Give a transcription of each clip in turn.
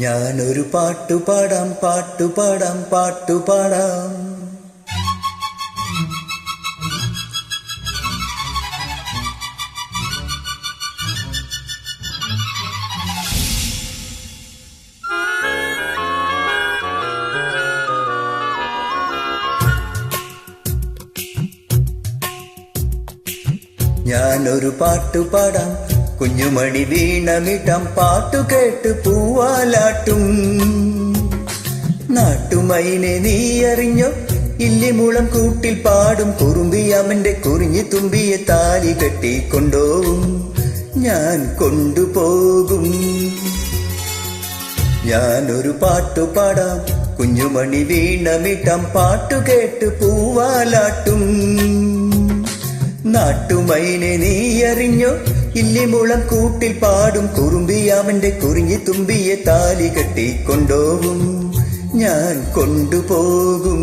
ഞാനൊരു പാട്ടുപാടാം പാട്ടുപാടാം പാട്ടുപാടാം ഞാനൊരു പാട്ടുപാടാം കുഞ്ഞുമണി വീണമിടം പാട്ടു കേട്ടു പൂവാലാട്ടും. നാട്ടുമൈനെ നീ അറിഞ്ഞോ ഇല്ലിമുളം കൂട്ടിൽ പാടും കുറുമ്പി അവന്റെ കുറിഞ്ഞു തുമ്പിയെ താലി കെട്ടിക്കൊണ്ടോവും ഞാൻ കൊണ്ടുപോകും. ഞാനൊരു പാട്ടു പാടാം. കുഞ്ഞുമണി വീണമിട്ടം പാട്ടു കേട്ട് പൂവാലാട്ടും. നാട്ടുമൈനെ നീ അറിഞ്ഞോ ഇല്ലിമുളം കൂട്ടിൽ പാടും കുറുമ്പിയാമന്റെ കുറിഞ്ഞി തുമ്പിയെ താലി കെട്ടി കൊണ്ടോവും ഞാൻ കൊണ്ടുപോകും.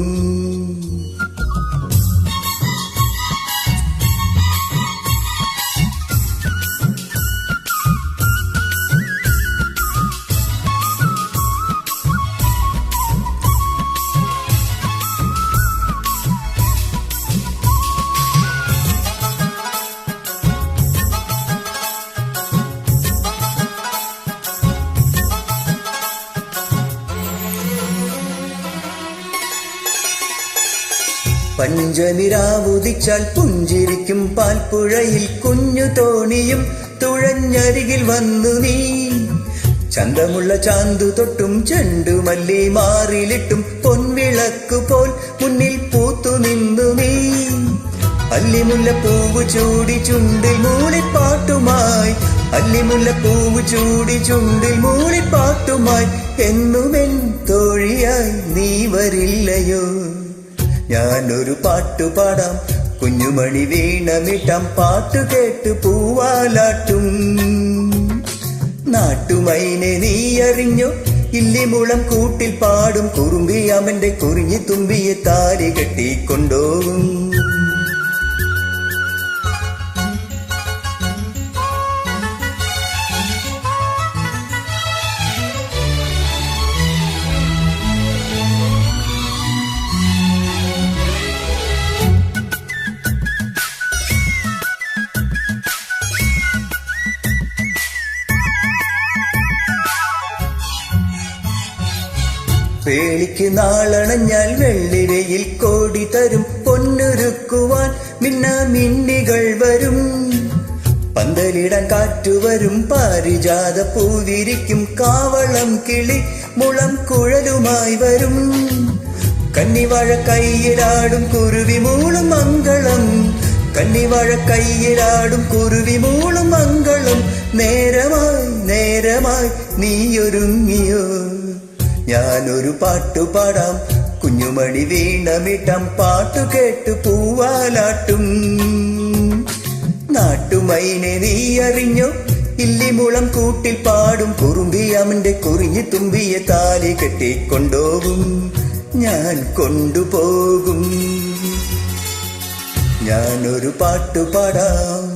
പഞ്ചനിരാവുദിച്ചാൽ പുഞ്ചിരിക്കും പാൽപ്പുഴയിൽ കുഞ്ഞു തോണിയും തുഴഞ്ഞരികിൽ വന്നു നീ. ചന്തമുള്ള ചാന്തു തൊട്ടും ചെണ്ടുമല്ലി മാറിലിട്ടും പൊൻവിളക്കു പോൽ മുന്നിൽ പൂത്തു നിന്നു നീ. അല്ലിമുല്ല പൂവ് ചൂടി ചുണ്ടിൽ മൂളിപ്പാട്ടുമായി അല്ലിമുല്ല പൂവ് ചൂടി ചുണ്ടിൽ മൂളിപ്പാട്ടുമായി എന്നുമെൻ തോഴിയായി നീ വരില്ലയോ? ഞാനൊരു പാട്ടു പാടാം കുഞ്ഞുമണി വീണമിട്ടാം. പാട്ടു കേട്ട് പൂവാലാട്ടും. നാട്ടുമൈനെ നീ അറിഞ്ഞു ഇല്ലിമുളം കൂട്ടിൽ പാടും. കുറുമ്പി അവന്റെ കുറിഞ്ഞി തുമ്പിയെ താരി കെട്ടി വേളിക്ക് നാളണഞ്ഞാൽ വെള്ളിവയിൽ കോടി തരും. പൊന്നൊരുക്കുവാൻ മിന്ന മിന്നികൾ വരും. പന്തലിടാൻ കാറ്റുവരും പാരിജാത പൂവിരിക്കും. കാവളം കിളി മുളം കുഴലുമായി വരും. കന്നിവാഴ കയ്യിലാടും കുരുവി മൂളും മംഗളം. കന്നിവാഴ കയ്യിലാടും കുരുവി മൂളും മംഗളം. നേരമായി നേരമായി നീയൊരുങ്ങിയോ? ഞാനൊരു പാട്ടു പാടാം. കുഞ്ഞുമണി വീണമിട്ടം പാട്ടു കേട്ടു പൂവാലാട്ടും. നാട്ടുമൈനെ നീ അറിഞ്ഞോ? ഇല്ലിമുളം കൂട്ടിൽ പാടും. കുറുമ്പി അവന്റെ കുറിഞ്ഞു തുമ്പിയെ താലി കെട്ടിക്കൊണ്ടോകും ഞാൻ കൊണ്ടുപോകും. ഞാനൊരു പാട്ടു പാടാം.